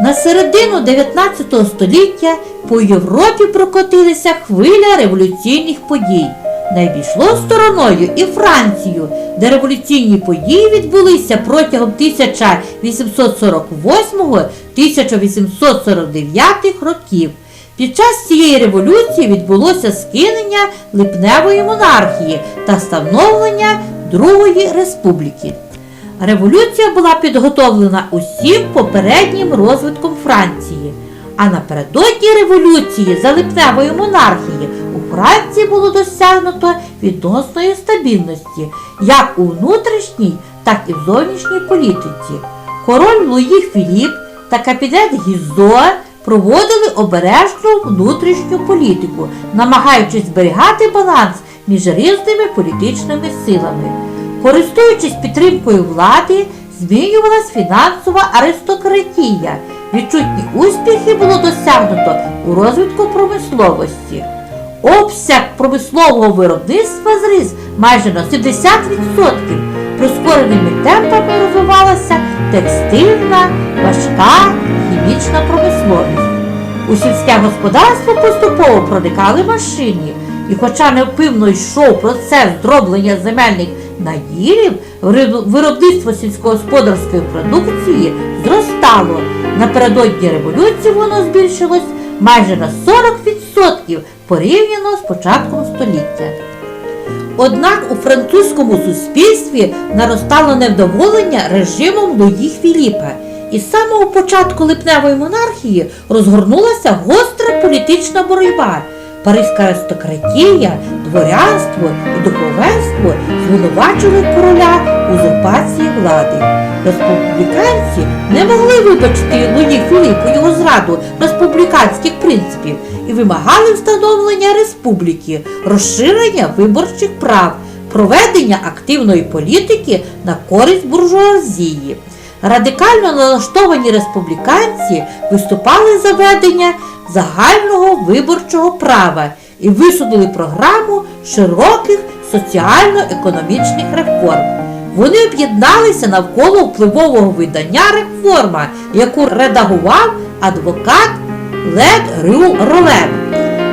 На середину 19 століття по Європі прокотилася хвиля революційних подій. Не обійшло стороною і Францію, де революційні події відбулися протягом 1848-1849 років. Під час цієї революції відбулося скинення липневої монархії та встановлення Другої республіки. Революція була підготовлена усім попереднім розвитком Франції. А напередодні революції за липневої монархії у Франції було досягнуто відносної стабільності як у внутрішній, так і в зовнішній політиці. Король Луї Філіп та капітан Гізо проводили обережну внутрішню політику, намагаючись зберігати баланс між різними політичними силами. Користуючись підтримкою влади, змінювалась фінансова аристократія. Відчутні успіхи було досягнуто у розвитку промисловості. Обсяг промислового виробництва зріс майже на 70%. Прискореними темпами розвивалася текстильна, важка, хімічна промисловість. У сільське господарство поступово проникали машини, і хоча невпинно йшов процес дроблення земельних наділів, виробництво сільськогосподарської продукції зростало. Напередодні революції воно збільшилось майже на 40% порівняно з початком століття. Однак у французькому суспільстві наростало невдоволення режимом Луї Філіпа. І з самого початку липневої монархії розгорнулася гостра політична боротьба. Паризька аристократія, дворянство і духовенство звинувачили короля узурпації влади. Республіканці не могли вибачити Луї Філіпу його зраду республіканських принципів і вимагали встановлення республіки, розширення виборчих прав, проведення активної політики на користь буржуазії. Радикально налаштовані республіканці виступали за ведення загального виборчого права і висудили програму широких соціально-економічних реформ. Вони об'єдналися навколо впливового видання реформа, яку редагував адвокат Лед Рю Ролен.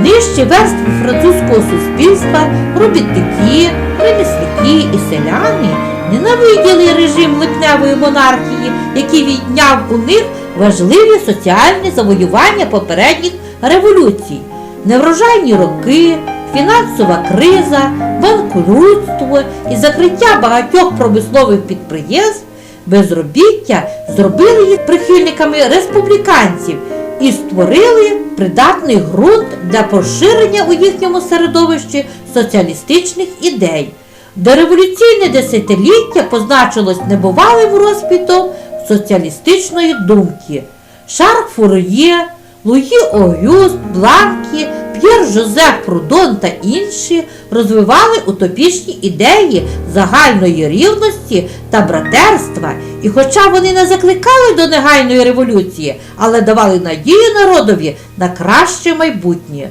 Нижчі верстви французького суспільства, робітники, ремісники і селяни ненавиділи режим липневої монархії, який відняв у них важливі соціальні завоювання попередніх революцій. Неврожайні роки, фінансова криза, банкрутство і закриття багатьох промислових підприємств, безробіття зробили їх прихильниками республіканців і створили придатний ґрунт для поширення у їхньому середовищі соціалістичних ідей. Дореволюційне десятиліття позначилось небувалим розквітом соціалістичної думки. Шар Фур'є, Луї Огюст, Бланкі, П'єр Жозеф Прудон та інші розвивали утопічні ідеї загальної рівності та братерства, і хоча вони не закликали до негайної революції, але давали надію народові на краще майбутнє.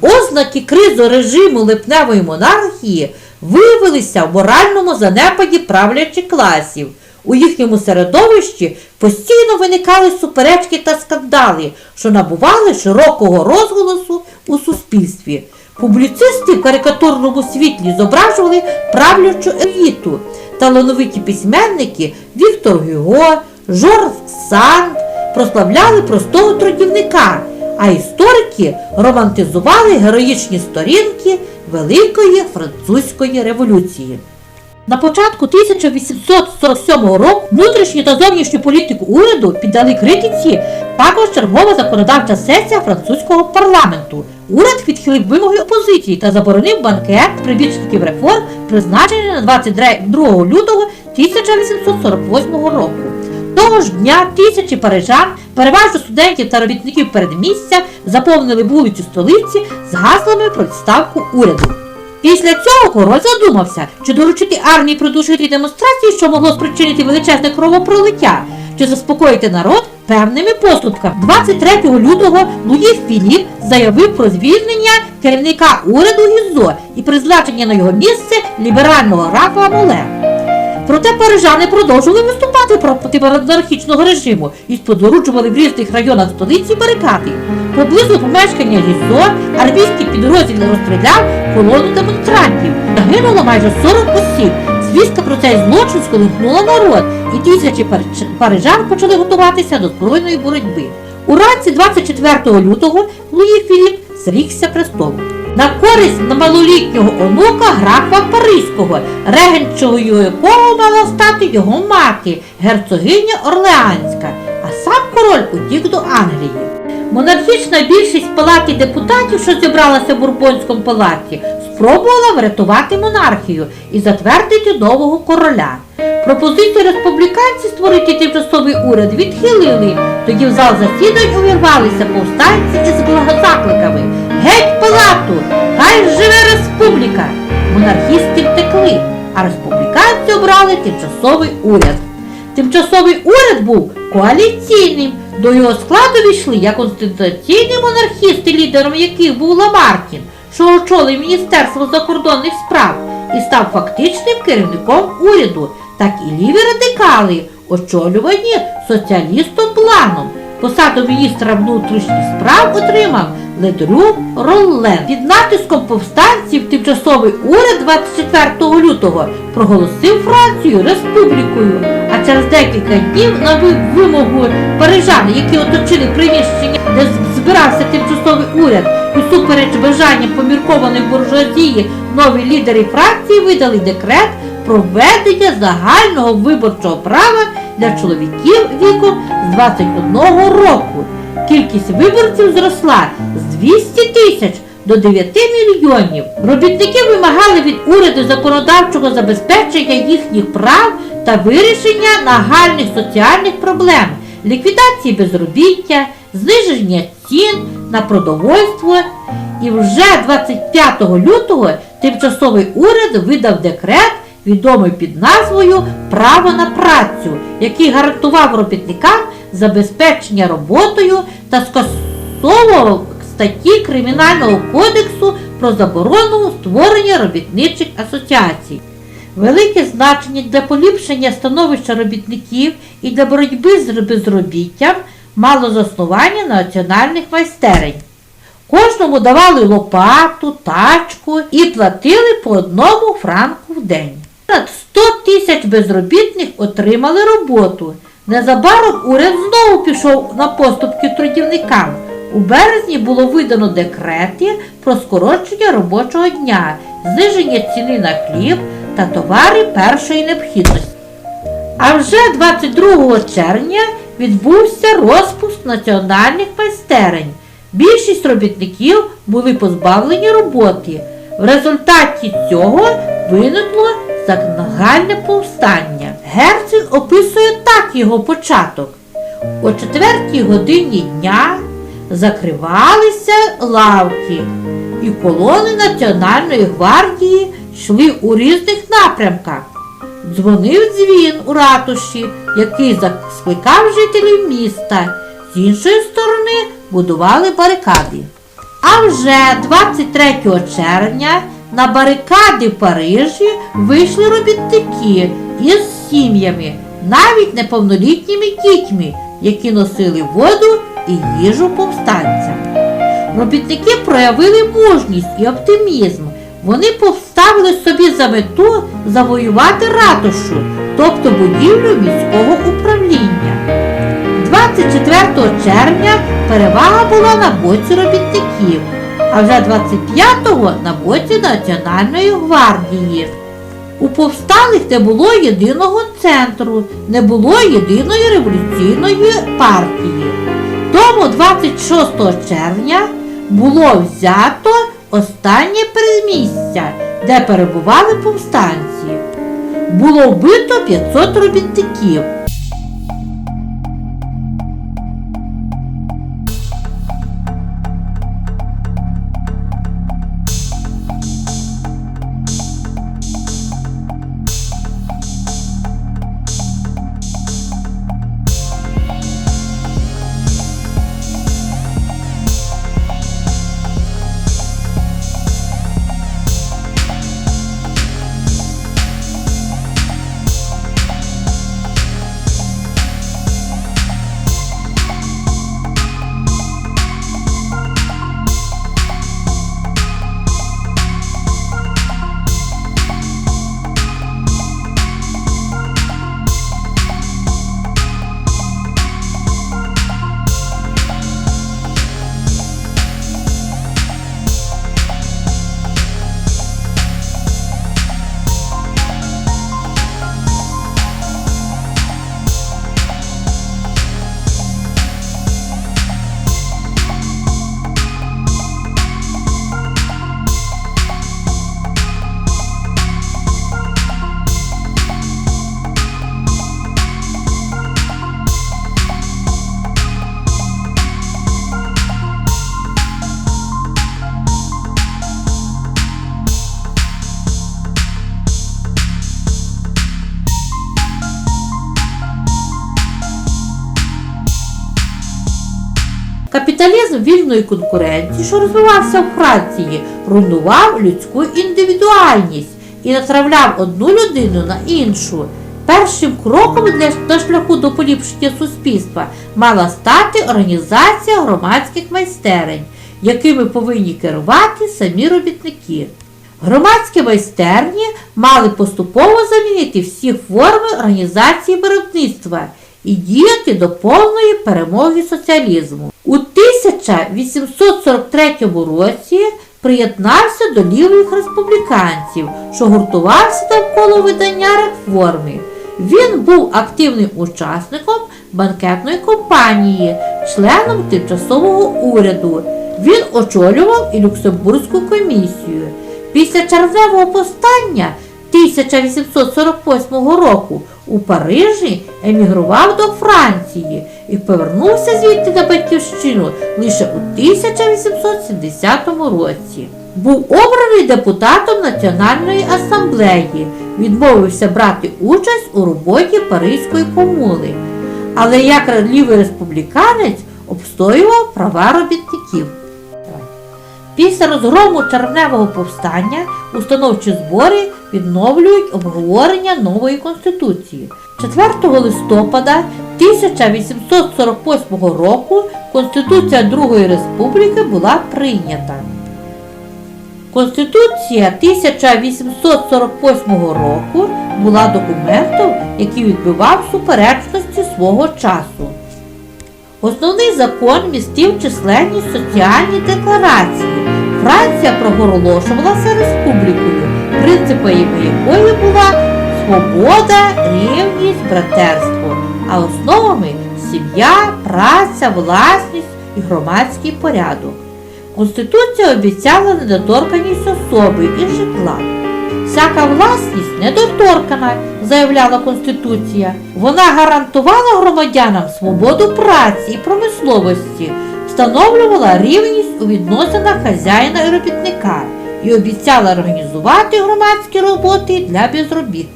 Ознаки кризу режиму липневої монархії виявилися в моральному занепаді правлячих класів. У їхньому середовищі постійно виникали суперечки та скандали, що набували широкого розголосу у суспільстві. Публіцисти в карикатурному світлі зображували правлячу еліту. Талановиті письменники Віктор Гюго, Жорж Санд прославляли простого трудівника, а історики романтизували героїчні сторінки Великої французької революції. На початку 1847 року внутрішню та зовнішню політику уряду піддали критиці також чергова законодавча сесія французького парламенту. Уряд відхилив вимоги опозиції та заборонив банкет прибічників реформ, призначений на 22 лютого 1848 року. Того ж дня тисячі парижан, переважно студентів та робітників передмістя, заповнили вулицю столиці з гаслами про відставку уряду. Після цього король задумався, чи доручити армії продушити демонстрації, що могло спричинити величезне кровопролиття, чи заспокоїти народ певними поступками. 23 лютого Луї Філіп заявив про звільнення керівника уряду Гізо і призначення на його місце ліберального Рафа Моле. Проте парижани продовжували виступати проти монархічного режиму і споруджували в різних районах столиці барикади. Поблизу помешкання Гізо армійський підрозділ розстріляв колону демонстрантів. Загинуло майже 40 осіб. Звістка про цей злочин сколихнула народ, і тисячі парижан почали готуватися до збройної боротьби. Уранці 24 лютого Луї Філіп зрікся престолу. На користь малолітнього онука графа Паризького, регенчою якого мала стати його мати, герцогиня Орлеанська, а сам король утік до Англії. Монархічна більшість палаті депутатів, що зібралася в Бурбонському палаті, спробувала врятувати монархію і затвердити нового короля. Пропозицію республіканців створити тимчасовий уряд відхилили. Тоді в зал засідань увірвалися повстанці із благозакликами. Геть палату! Хай живе республіка! Монархісти втекли, а республіканці обрали тимчасовий уряд. Тимчасовий уряд був коаліційним. До його складу війшли як конституційні монархісти, лідером яких був Ламаркін, що очолив Міністерство закордонних справ і став фактичним керівником уряду, так і ліві радикали, очолювані соціалістом Бланом. Посаду міністра внутрішніх справ отримав Ледрю Роллен. Під натиском повстанців тимчасовий уряд 24 лютого проголосив Францію республікою. А через декілька днів на вимогу парижан, які оточили приміщення, де збирався тимчасовий уряд, і супереч бажанням поміркованої буржуазії, нові лідери Франції видали декрет про введення загального виборчого права для чоловіків віком з 21 року. Кількість виборців зросла з 200 тисяч до 9 мільйонів. Робітники вимагали від уряду законодавчого забезпечення їхніх прав та вирішення нагальних соціальних проблем, ліквідації безробіття, зниження цін на продовольство. І вже 25 лютого тимчасовий уряд видав декрет, відомий під назвою Право на працю, який гарантував робітникам забезпечення роботою та скасовував статті Кримінального кодексу про заборону створення робітничих асоціацій. Велике значення для поліпшення становища робітників і для боротьби з безробіттям мало заснування національних майстерень. Кожному давали лопату, тачку і платили по одному франку в день. Понад 100 тисяч безробітних отримали роботу. Незабаром уряд знову пішов на поступки трудівникам. У березні було видано декрети про скорочення робочого дня, зниження ціни на хліб та товари першої необхідності. А вже 22 червня відбувся розпуск національних майстерень. Більшість робітників були позбавлені роботи. В результаті цього виникло загальне повстання. Герцен описує так його початок. О четвертій годині дня закривалися лавки, і колони Національної гвардії йшли у різних напрямках. Дзвонив дзвін у ратуші, який закликав жителів міста. З іншої сторони будували барикади. А вже 23 червня на барикади в Парижі вийшли робітники із сім'ями, навіть неповнолітніми дітьми, які носили воду і їжу повстанцям. Робітники проявили мужність і оптимізм. Вони поставили собі за мету завоювати ратушу, тобто будівлю міського управління. 24 червня перевага була на боці робітників, а вже 25-го на боці Національної гвардії. У повсталих не було єдиного центру, не було єдиної революційної партії. Тому 26 червня було взято останнє перемістя, де перебували повстанці. Було вбито 500 робітників. Механізм конкуренції, що розвивався в Франції, руйнував людську індивідуальність і натравляв одну людину на іншу. Першим кроком для на шляху до поліпшення суспільства мала стати організація громадських майстерень, якими повинні керувати самі робітники. Громадські майстерні мали поступово замінити всі форми організації виробництва і діяти до повної перемоги соціалізму. У 1843 році приєднався до лівих республіканців, що гуртувався навколо видання реформи. Він був активним учасником банкетної компанії, членом тимчасового уряду. Він очолював і Люксембурзьку комісію. Після червневого повстання 1848 року у Парижі емігрував до Франції і повернувся звідти на батьківщину лише у 1870 році. Був обраний депутатом Національної асамблеї, відмовився брати участь у роботі Паризької комуни, але як лівий республіканець обстоював права робітників. Після розгрому червневого повстання установчі збори відновлюють обговорення нової конституції. 4 листопада 1848 року Конституція Другої Республіки була прийнята. Конституція 1848 року була документом, який відбивав суперечності свого часу. Основний закон містив численні соціальні декларації. Франція проголошувалася республікою, принципами якої була свобода, рівність, братерство, а основами сім'я, праця, власність і громадський порядок. Конституція обіцяла недоторканість особи і житла. Всяка власність недоторкана, заявляла Конституція. Вона гарантувала громадянам свободу праці і промисловості, встановлювала рівність у відносинах хазяїна і робітника і обіцяла організувати громадські роботи для безробіт.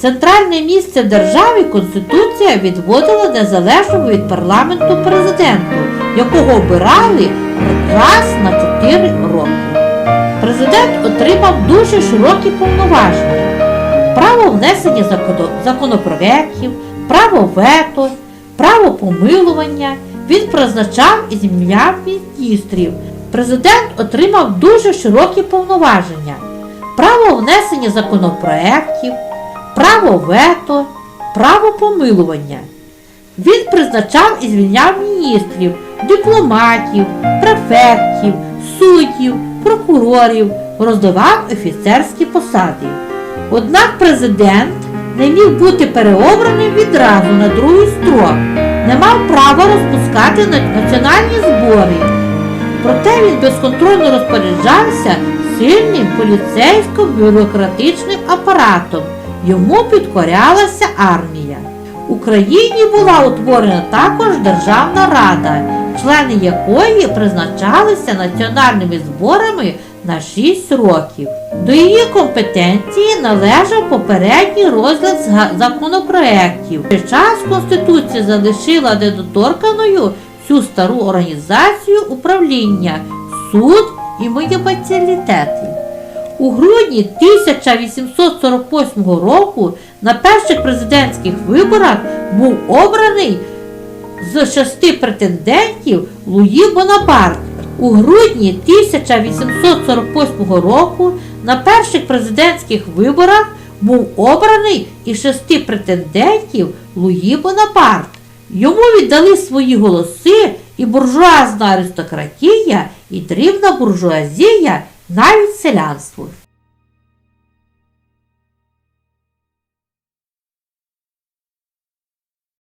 Центральне місце в державі Конституція відводила незалежному від парламенту президенту, якого обирали раз на 4 роки. Президент отримав дуже широкі повноваження. Право внесення законо- законопроєктів, право вето, право помилування. Він призначав і звільняв міністрів. Президент отримав дуже широкі повноваження. Право внесення законопроєктів, право вето, право помилування. Він призначав і звільняв міністрів, дипломатів, префектів, суддів, прокурорів, роздавав офіцерські посади. Однак президент не міг бути переобраним відразу на другий строк, не мав права розпускати національні збори. Проте він безконтрольно розпоряджався сильним поліцейсько-бюрократичним апаратом. Йому підкорялася армія. В Україні була утворена також Державна Рада, члени якої призначалися національними зборами на 6 років. До її компетенції належав попередній розгляд законопроєктів. Той час Конституція залишила недоторканою цю стару організацію управління, суд і муніципалітети. У грудні 1848 року на перших президентських виборах був обраний з шести претендентів Луї Бонапарт. У грудні 1848 року на перших президентських виборах був обраний із шести претендентів Луї Бонапарт. Йому віддали свої голоси і буржуазна аристократія, і дрібна буржуазія, навіть селянство.